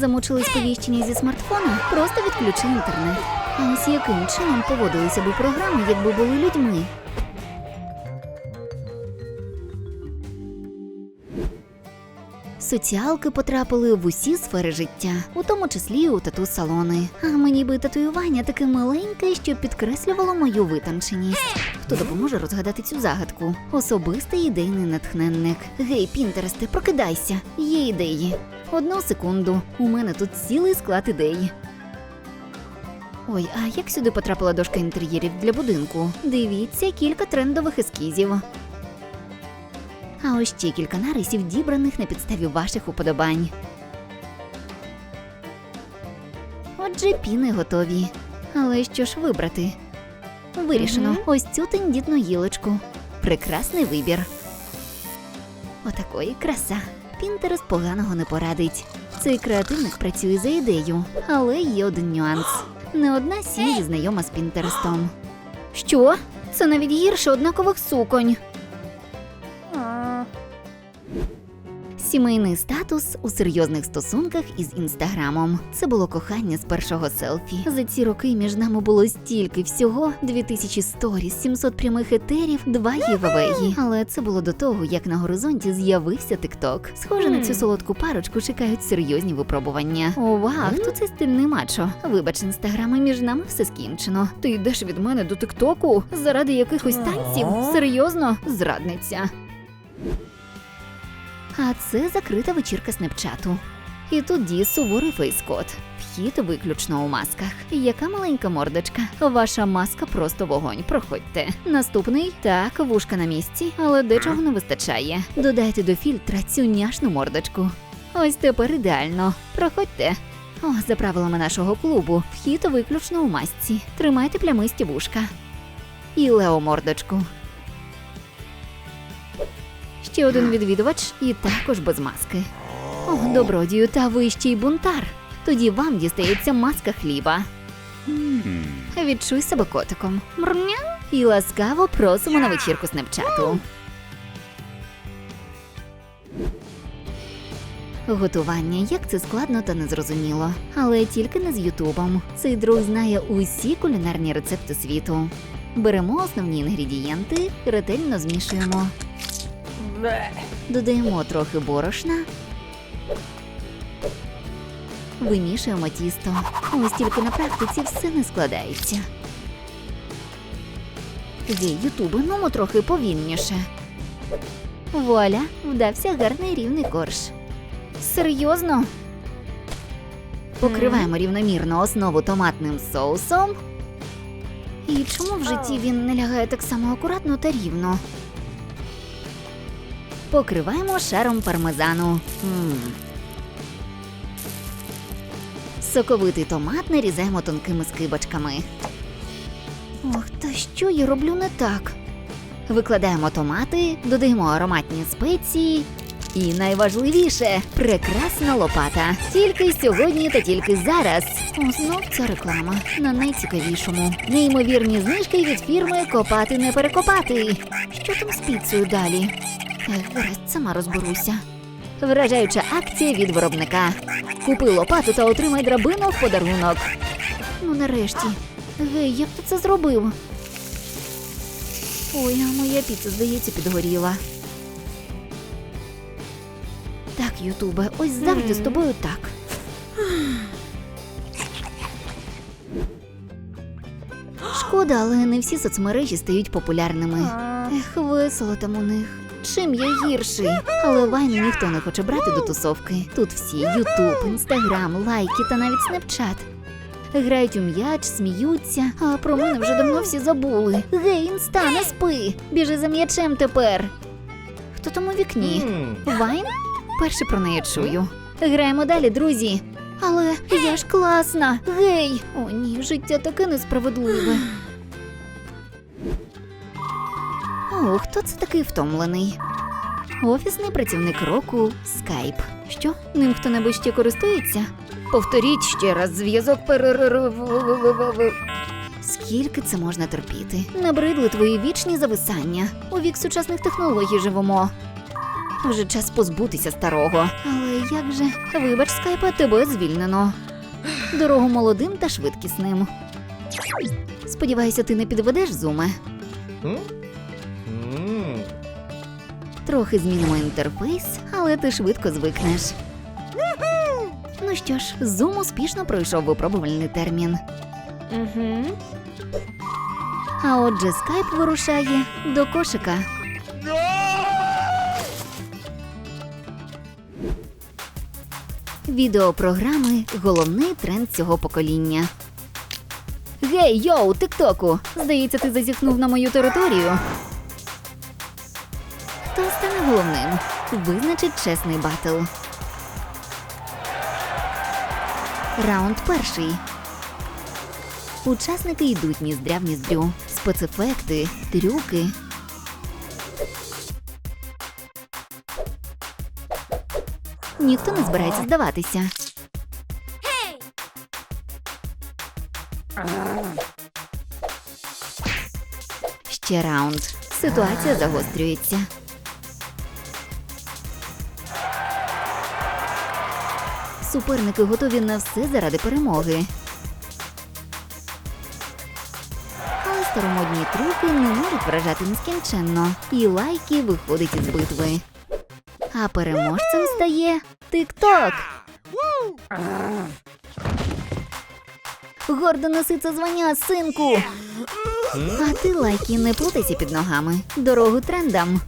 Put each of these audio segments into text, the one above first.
Замучили сповіщення зі смартфона, просто відключи інтернет. А ось яким чином поводилися би програми, якби були людьми? Соціалки потрапили в усі сфери життя, у тому числі у тату-салони. А мені би татуювання таке маленьке, що підкреслювало мою витонченість. Хто допоможе розгадати цю загадку? Особистий ідейний натхненник. Гей, Пінтересте, прокидайся! Є ідеї. Одну секунду. У мене тут цілий склад ідей. Ой, а як сюди потрапила дошка інтер'єрів для будинку? Дивіться кілька трендових ескізів. А ось ще кілька нарисів, дібраних на підставі ваших уподобань. Отже, піни готові. Але що ж вибрати? Вирішено Мгм. ось цю тендітну гілочку. Прекрасний вибір. Отакої краса. Пінтерест поганого не порадить. Цей креативник працює за ідею, але є один нюанс. Не одна сім'я знайома з Пінтерестом. Що? Це навіть гірше однакових суконь. Сімейний статус у серйозних стосунках із інстаграмом. Це було кохання з першого селфі. За ці роки між нами було стільки всього: 2000 сторіс, 700 прямих етерів, два гівавеї. Але це було до того, як на горизонті з'явився тикток. Схоже, на цю солодку парочку чекають серйозні випробування. Ова, хто цей стильний мачо? Вибач, інстаграми між нами все скінчено. Ти йдеш від мене до тиктоку заради якихось танців? Серйозно, зрадниця. А це закрита вечірка снепчату. І тут діє суворий фейскод. Вхід виключно у масках. Яка маленька мордочка. Ваша маска просто вогонь. Проходьте. Наступний так, вушка на місці, але дечого не вистачає. Додайте до фільтра цю няшну мордочку. Ось тепер ідеально. Проходьте. О, за правилами нашого клубу, вхід виключно у масці. Тримайте плямисті вушка. І Лео мордочку. Ще один відвідувач і також без маски. О, добродію, та ви ще й бунтар. Тоді вам дістається маска хліба. Відчуй себе котиком. Мрня. І ласкаво просимо на вечірку снепчату. Готування, як це складно та незрозуміло. Але тільки не з Ютубом. Цей друг знає усі кулінарні рецепти світу. Беремо основні інгредієнти, ретельно змішуємо. Додаємо трохи борошна. Вимішуємо тісто. Ось тільки на практиці все не складається. Гей, ютубе, ну трохи повільніше. Вуаля, вдався гарний рівний корж. Серйозно? Покриваємо рівномірно основу томатним соусом. І чому в житті він не лягає так само акуратно та рівно? Покриваємо шаром пармезану. Мм. Соковитий томат нарізаємо тонкими скибочками. Ох, та що я роблю не так? Викладаємо томати, додаємо ароматні спеції. І найважливіше прекрасна лопата. Тільки сьогодні та тільки зараз. О, знов ця реклама на найцікавішому. Неймовірні знижки від фірми Копати не перекопати. Що там з піцею далі? Сама розберуся. Вражаюча акція від виробника. Купи лопату та отримай драбину в подарунок. Ну, нарешті. Гей, як ти це зробив? Ой, а моя піца, здається, підгоріла. Так, Ютубе, ось завжди з тобою так. Шкода, але не всі соцмережі стають популярними. Ех, весело там у них. Чим я гірший? Але вайну ніхто не хоче брати до тусовки. Тут всі Ютуб, Інстаграм, лайки та навіть Снепчат. Грають у м'яч, сміються, а про мене вже давно всі забули. Гей, інста, не спи! Біжи за м'ячем тепер. Хто там у вікні? Вайн? Перше про неї чую. Граємо далі, друзі. Але я ж класна. Гей! О, ні, життя таке несправедливе. Хто це такий втомлений? Офісний працівник року Скайп. Що? Ним хто-небудь ще користується? Повторіть ще раз зв'язок перерив. Скільки це можна терпіти? Набридли твої вічні зависання. У вік сучасних технологій живемо. Вже час позбутися старого. Але як же, вибач, скайпа, тебе звільнено. Дорогу молодим та швидкісним. Сподіваюся, ти не підведеш зуме. Трохи змінимо інтерфейс, але ти швидко звикнеш. Ну що ж, Zoom успішно пройшов випробувальний термін. Угу. А отже, Skype вирушає до кошика. Відеопрограми головний тренд цього покоління. Гей, йоу, тиктоку! Здається, ти зазіхнув на мою територію. Хто стане головним? Визначить чесний батл. Раунд перший. Учасники йдуть ніздря в ніздрю. Спецефекти, трюки. Ніхто не збирається здаватися. Ще раунд. Ситуація загострюється. Суперники готові на все заради перемоги. Але старомодні трюки не можуть вражати нескінченно, і лайки виходить із битви. А переможцем стає Тик-Ток. Гордо неси це звання, синку. А ти лайки не плутайся під ногами. Дорогу трендам.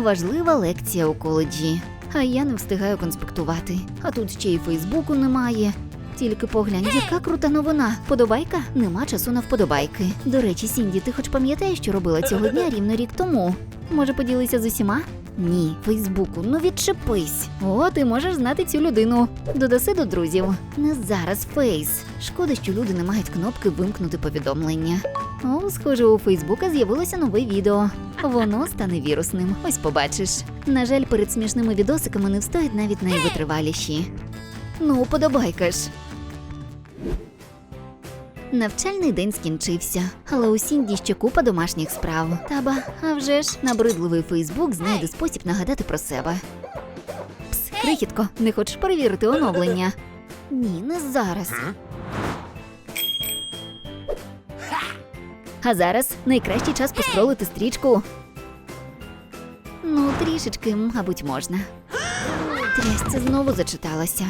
Важлива лекція у коледжі. А я не встигаю конспектувати. А тут ще й Фейсбуку немає. Тільки поглянь, яка крута новина. Подобайка? Нема часу на вподобайки. До речі, Сінді, ти хоч пам'ятаєш, що робила цього дня рівно рік тому? Може, поділися з усіма? Ні, Фейсбуку, ну відчепись. О, ти можеш знати цю людину. Додаси до друзів. Не зараз фейс. Шкода, що люди не мають кнопки вимкнути повідомлення. О, схоже, у Фейсбука з'явилося нове відео. Воно стане вірусним. Ось побачиш. На жаль, перед смішними відосиками не встоять навіть найвитриваліші. Ну, подобайка ж. Навчальний день скінчився, але у Сінді ще купа домашніх справ. Таба, а вже ж набридливий Фейсбук знайде спосіб нагадати про себе. Пс, крихітко, не хочеш перевірити оновлення? Ні, не зараз. А зараз найкращий час поскролити стрічку. Ну, трішечки, мабуть, можна. Трясця знову зачиталася.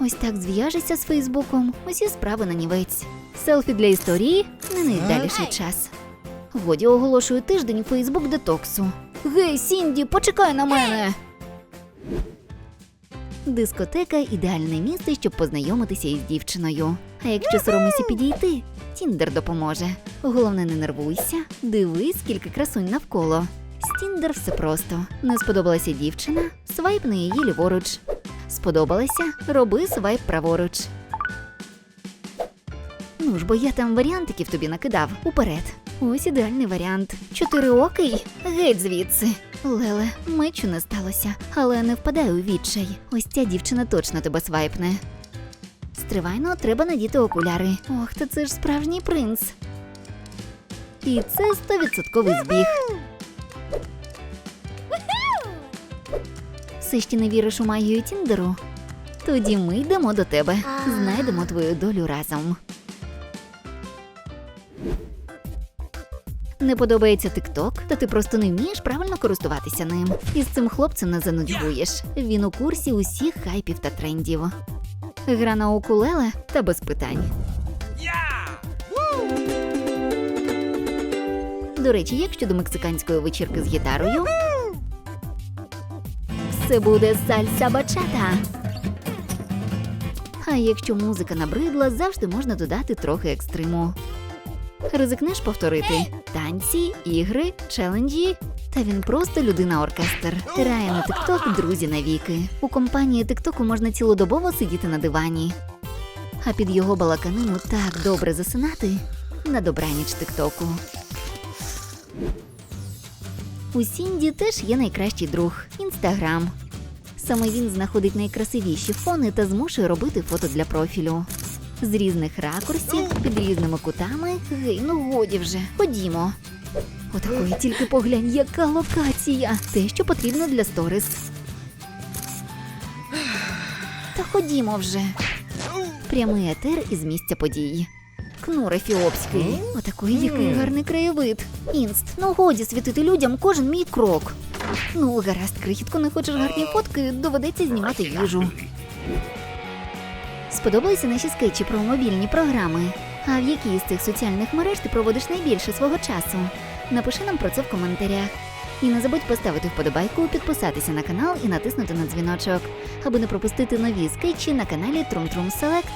Ось так зв'яжешся з Фейсбуком, усі справи на нівець. Селфі для історії не найдаліший час. Годі оголошую тиждень Фейсбук детоксу. Гей, Сінді, почекай на мене. Дискотека ідеальне місце, щоб познайомитися із дівчиною. А якщо соромишся підійти, Тіндер допоможе. Головне, не нервуйся, дивись, скільки красунь навколо. З Тіндер все просто. Не сподобалася дівчина, свайп на її ліворуч. Сподобалася, роби свайп праворуч. Ну ж, бо я там варіантиків тобі накидав уперед. Ось ідеальний варіант. Чотириокий? Геть звідси. Леле, мечу не сталося, але не впадай у відчай. Ось ця дівчина точно тебе свайпне. Стривайно, треба надіти окуляри. Ох, та це ж справжній принц. І це стовідсотковий збіг. Все ще не віриш у магію Тіндеру? Тоді ми йдемо до тебе. Знайдемо твою долю разом. Не подобається TikTok, та ти просто не вмієш правильно користуватися ним. І з цим хлопцем не занудьгуєш. Він у курсі усіх хайпів та трендів. Гра на укулеле та без питань. До речі, як щодо мексиканської вечірки з гітарою? Все буде сальса бачата. А якщо музика набридла, завжди можна додати трохи екстриму. Ризикнеш повторити танці, ігри, челенджі. Та він просто людина-оркестр. Грає на тикток друзі навіки. У компанії тиктоку можна цілодобово сидіти на дивані. А під його балаканину так добре засинати на добраніч тиктоку. У Сінді теж є найкращий друг інстаграм. Саме він знаходить найкрасивіші фони та змушує робити фото для профілю. З різних ракурсів, під різними кутами. Гей, ну годі вже, ходімо. Отакої тільки поглянь, яка локація. Те, що потрібно для сторіс. Та ходімо вже. Прямий етер із місця події. Кнур ефіопський. Отакий який гарний краєвид. Інст, ну годі світити людям кожен мій крок. Ну, гаразд, крихітко, не хочеш гарні фотки, доведеться знімати їжу. Сподобалися наші скетчі про мобільні програми. А в якій з цих соціальних мереж ти проводиш найбільше свого часу? Напиши нам про це в коментарях. І не забудь поставити вподобайку, підписатися на канал і натиснути на дзвіночок, аби не пропустити нові скетчі на каналі Трум Трум Селект.